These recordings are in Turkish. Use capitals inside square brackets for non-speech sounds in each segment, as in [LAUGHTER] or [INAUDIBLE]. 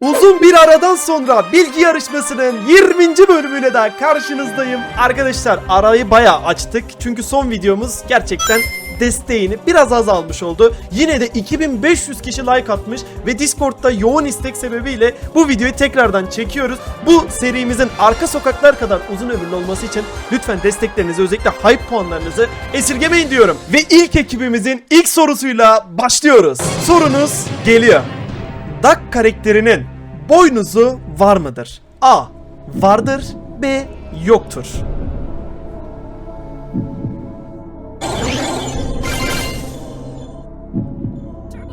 Uzun bir aradan sonra bilgi yarışmasının 20. bölümüyle daha karşınızdayım. Arkadaşlar arayı bayağı açtık. Çünkü son videomuz gerçekten desteğini biraz azalmış oldu. Yine de 2500 kişi like atmış ve Discord'da yoğun istek sebebiyle bu videoyu tekrardan çekiyoruz. Bu serimizin arka sokaklar kadar uzun ömürlü olması için lütfen desteklerinizi özellikle hype puanlarınızı esirgemeyin diyorum. Ve ilk ekibimizin ilk sorusuyla başlıyoruz. Sorunuz geliyor. Duck karakterinin boynuzu var mıdır? A. Vardır. B. Yoktur.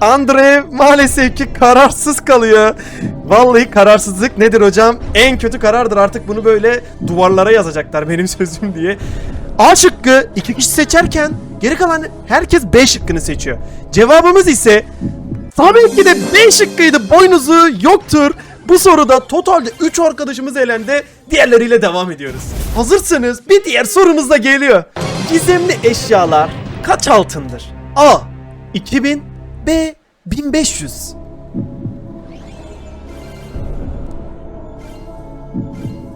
Andre maalesef ki kararsız kalıyor. Vallahi kararsızlık nedir hocam? En kötü karardır artık bunu böyle duvarlara yazacaklar benim [LAUGHS] sözüm diye. A şıkkı iki kişi seçerken geri kalan herkes B şıkkını seçiyor. Cevabımız ise Tabii ki de B şıkkıydı. Boynuzu yoktur. Bu soruda totalde 3 arkadaşımız elendi. Diğerleriyle devam ediyoruz. Hazırsanız bir diğer sorumuz da geliyor. Gizemli eşyalar kaç altındır? A. 2000 B. 1500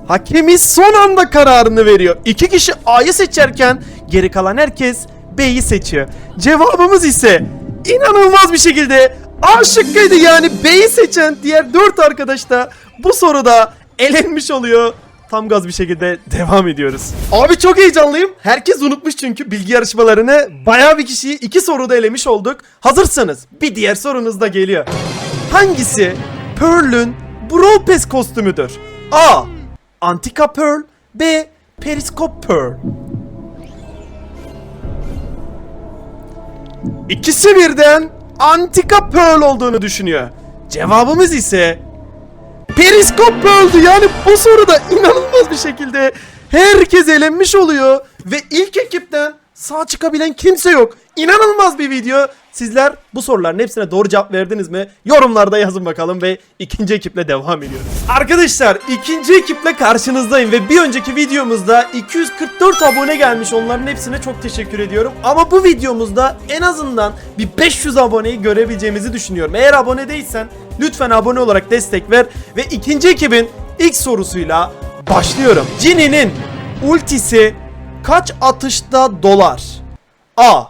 Hakemiz son anda kararını veriyor. İki kişi A'yı seçerken geri kalan herkes B'yi seçiyor. Cevabımız ise inanılmaz bir şekilde A şıkkıydı yani B'yi seçen diğer dört arkadaş da bu soruda elenmiş oluyor. Tam gaz bir şekilde devam ediyoruz. Abi çok heyecanlıyım. Herkes unutmuş çünkü bilgi yarışmalarını. Bayağı bir kişiyi iki soruda elemiş olduk. Hazırsanız bir diğer sorunuz da geliyor. Hangisi Pearl'ün Brawl Pass kostümüdür? A. Antika Pearl B. Periskop Pearl İkisi birden Antika Pearl olduğunu düşünüyor. Cevabımız ise Periskop Pearl'dü yani bu soruda inanılmaz bir şekilde herkes elenmiş oluyor ve ilk ekipten sağ çıkabilen kimse yok. İnanılmaz bir video. Sizler bu soruların hepsine doğru cevap verdiniz mi? Yorumlarda yazın bakalım ve ikinci ekiple devam ediyoruz. Arkadaşlar ikinci ekiple karşınızdayım ve bir önceki videomuzda 244 abone gelmiş onların hepsine çok teşekkür ediyorum. Ama bu videomuzda en azından bir 500 aboneyi görebileceğimizi düşünüyorum. Eğer abone değilsen lütfen abone olarak destek ver ve ikinci ekibin ilk sorusuyla başlıyorum. Jinny'nin ultisi kaç atışta dolar? A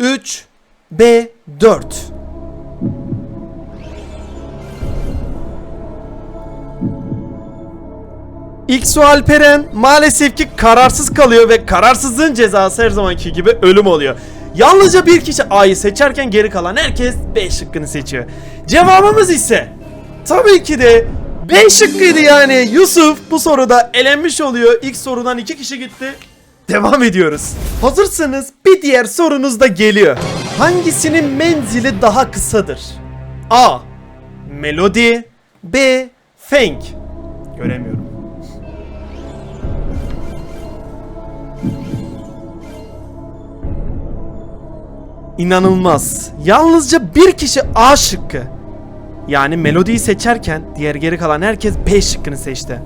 3 B 4 İlksu Alperen maalesef ki kararsız kalıyor ve kararsızlığın cezası her zamanki gibi ölüm oluyor. Yalnızca bir kişi A'yı seçerken geri kalan herkes B şıkkını seçiyor. Cevabımız ise tabii ki de B şıkkıydı yani. Yusuf bu soruda elenmiş oluyor. İlk sorudan iki kişi gitti. Devam ediyoruz. Hazırsanız bir diğer sorunuz da geliyor. Hangisinin menzili daha kısadır? A. Melody B. Feng Göremiyorum. İnanılmaz. Yalnızca bir kişi A şıkkı. Yani melodiyi seçerken diğer geri kalan herkes B şıkkını seçti.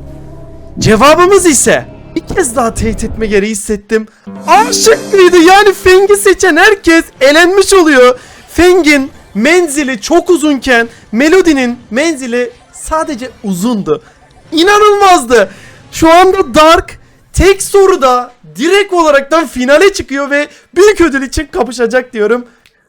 Cevabımız ise bir kez daha teyit etme gereği hissettim. A şıkkıydı yani Feng'i seçen herkes elenmiş oluyor. Feng'in menzili çok uzunken Melody'nin menzili sadece uzundu. İnanılmazdı. Şu anda Dark tek soruda direkt olaraktan finale çıkıyor ve büyük ödül için kapışacak diyorum.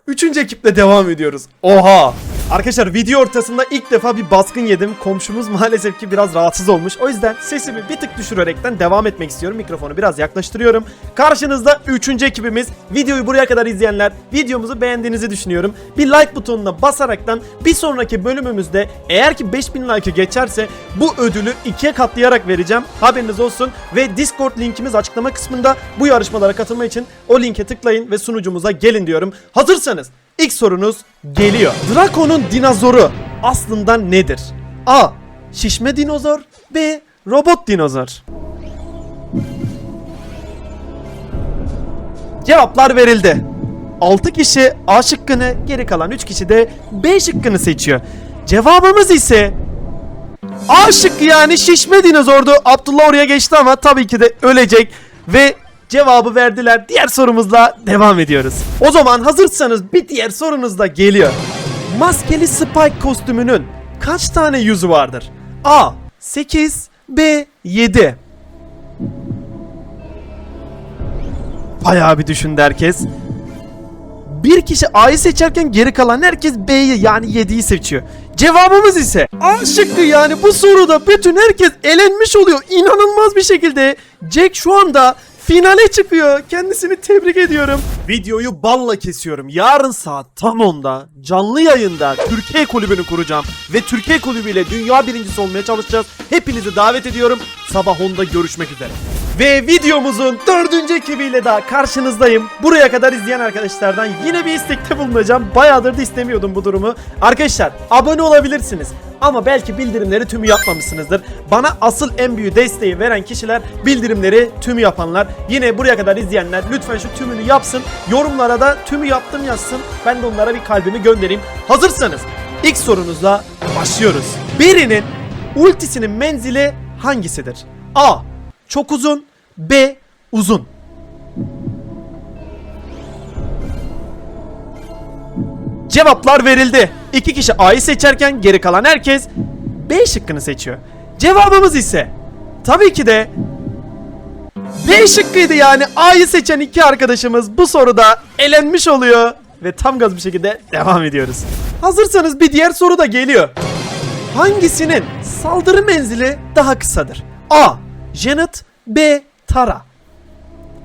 Üçüncü ekiple devam ediyoruz. Oha! Arkadaşlar video ortasında ilk defa bir baskın yedim. Komşumuz [LAUGHS] maalesef ki biraz rahatsız olmuş. O yüzden sesimi bir tık düşürerekten devam etmek istiyorum. Mikrofonu biraz yaklaştırıyorum. Karşınızda üçüncü ekibimiz. Videoyu buraya kadar izleyenler videomuzu beğendiğinizi düşünüyorum. Bir like butonuna basaraktan bir sonraki bölümümüzde eğer ki 5000 like'ı geçerse bu ödülü ikiye katlayarak vereceğim. Haberiniz olsun. Ve Discord linkimiz açıklama kısmında bu yarışmalara katılma için o linke tıklayın ve sunucumuza gelin diyorum. Hazırsanız ilk sorunuz geliyor. Draco'nun dinozoru aslında nedir? A. Şişme dinozor B. Robot dinozor Cevaplar verildi. 6 kişi A şıkkını, geri kalan 3 kişi de B şıkkını seçiyor. Cevabımız ise A şıkkı yani şişme dinozordu. Abdullah oraya geçti ama tabii ki de ölecek ve cevabı verdiler. Diğer sorumuzla devam ediyoruz. O zaman hazırsanız bir diğer sorunuz da geliyor. Maskeli Spike kostümünün kaç tane yüzü vardır? A. 8 B. 7 Bayağı bir düşündü herkes. Bir kişi A'yı seçerken geri kalan herkes B'yi yani 7'yi seçiyor. Cevabımız ise A şıkkı yani bu soruda bütün herkes elenmiş oluyor. İnanılmaz bir şekilde Jack şu anda finale çıkıyor. Kendisini tebrik ediyorum. Videoyu balla kesiyorum. Yarın saat tam 10'da canlı yayında Türkiye kulübünü kuracağım. Ve Türkiye kulübüyle dünya birincisi olmaya çalışacağız. Hepinizi davet ediyorum. Sabah 10'da görüşmek üzere. Ve videomuzun dördüncü ekibiyle daha karşınızdayım. Buraya kadar izleyen arkadaşlardan yine bir istekte bulunacağım. Bayağıdır da istemiyordum bu durumu. Arkadaşlar abone olabilirsiniz. Ama belki bildirimleri tümü yapmamışsınızdır. Bana asıl en büyük desteği veren kişiler bildirimleri tümü yapanlar. Yine buraya kadar izleyenler lütfen şu tümünü yapsın. Yorumlara da tümü yaptım yazsın. Ben de onlara bir kalbimi göndereyim. Hazırsanız ilk sorunuzla başlıyoruz. Birinin ultisinin menzili hangisidir? A. Çok uzun. B. Uzun. Cevaplar verildi. İki kişi A'yı seçerken geri kalan herkes B şıkkını seçiyor. Cevabımız ise tabii ki de B şıkkıydı yani A'yı seçen iki arkadaşımız bu soruda elenmiş oluyor. Ve tam gaz bir şekilde devam ediyoruz. Hazırsanız bir diğer soru da geliyor. Hangisinin saldırı menzili daha kısadır? A. Janet B. Tara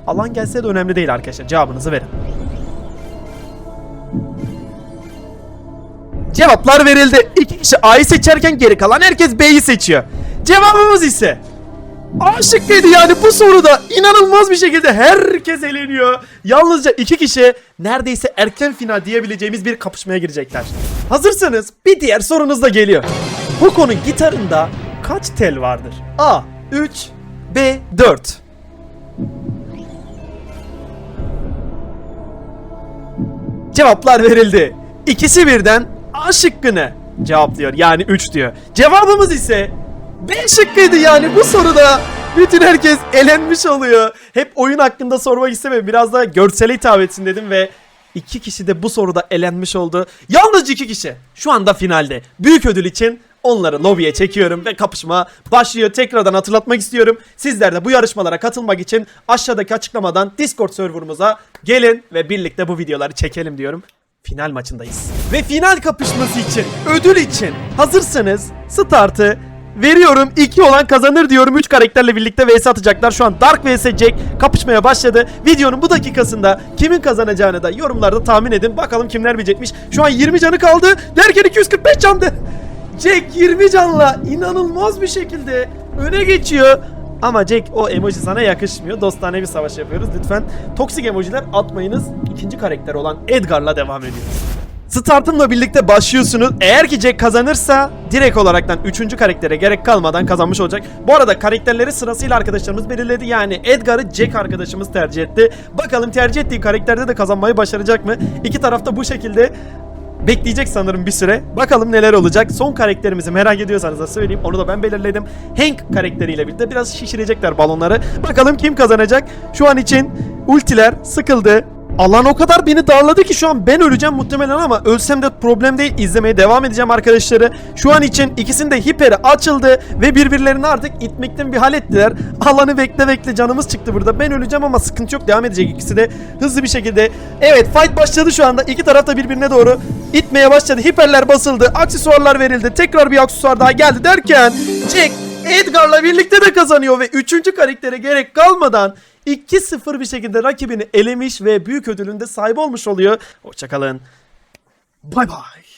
Alan gelse de önemli değil arkadaşlar. Cevabınızı verin. Cevaplar verildi. İki kişi A'yı seçerken geri kalan herkes B'yi seçiyor. Cevabımız ise A şıkkıydı yani bu soruda inanılmaz bir şekilde herkes eleniyor. Yalnızca iki kişi neredeyse erken final diyebileceğimiz bir kapışmaya girecekler. Hazırsanız bir diğer sorunuz da geliyor. Poco'nun gitarında kaç tel vardır? A 3 B 4 Cevaplar verildi. İkisi birden A şıkkını cevaplıyor. Yani 3 diyor. Cevabımız ise B şıkkıydı yani bu soruda bütün herkes elenmiş oluyor. Hep oyun hakkında sormak istemedim. Biraz da görsele hitap etsin dedim ve iki kişi de bu soruda elenmiş oldu. Yalnızca iki kişi şu anda finalde. Büyük ödül için onları lobiye çekiyorum ve kapışma başlıyor. Tekrardan hatırlatmak istiyorum. Sizler de bu yarışmalara katılmak için aşağıdaki açıklamadan Discord serverımıza gelin ve birlikte bu videoları çekelim diyorum. Final maçındayız. Ve final kapışması için, ödül için hazırsanız startı veriyorum. 2 olan kazanır diyorum. 3 karakterle birlikte vs atacaklar. Şu an Dark vs Jack kapışmaya başladı. Videonun bu dakikasında kimin kazanacağını da yorumlarda tahmin edin. Bakalım kimler bilecekmiş. Şu an 20 canı kaldı. Derken 245 candı. Jack 20 canla inanılmaz bir şekilde öne geçiyor. Ama Jack o emoji sana yakışmıyor. Dostane bir savaş yapıyoruz. Lütfen toksik emojiler atmayınız. İkinci karakter olan Edgar'la devam ediyoruz. Startımla birlikte başlıyorsunuz. Eğer ki Jack kazanırsa direkt olaraktan 3. karaktere gerek kalmadan kazanmış olacak. Bu arada karakterleri sırasıyla arkadaşlarımız belirledi. Yani Edgar'ı Jack arkadaşımız tercih etti. Bakalım tercih ettiği karakterde de kazanmayı başaracak mı? İki tarafta bu şekilde bekleyecek sanırım bir süre. Bakalım neler olacak. Son karakterimizi merak ediyorsanız da söyleyeyim. Onu da ben belirledim. Hank karakteriyle birlikte biraz şişirecekler balonları. Bakalım kim kazanacak. Şu an için ultiler sıkıldı. Alan o kadar beni darladı ki şu an ben öleceğim muhtemelen ama ölsem de problem değil. İzlemeye devam edeceğim arkadaşları. Şu an için ikisinde hiperi açıldı ve birbirlerini artık itmekten bir hal ettiler. Alanı bekle bekle canımız çıktı burada. Ben öleceğim ama sıkıntı yok. Devam edecek ikisi de hızlı bir şekilde. Evet fight başladı şu anda. İki taraf da birbirine doğru itmeye başladı. Hiperler basıldı. Aksesuarlar verildi. Tekrar bir aksesuar daha geldi derken Jack Edgar'la birlikte de kazanıyor ve üçüncü karaktere gerek kalmadan 2-0 bir şekilde rakibini elemiş ve büyük ödülünde sahibi olmuş oluyor. Hoşçakalın. Bay bay.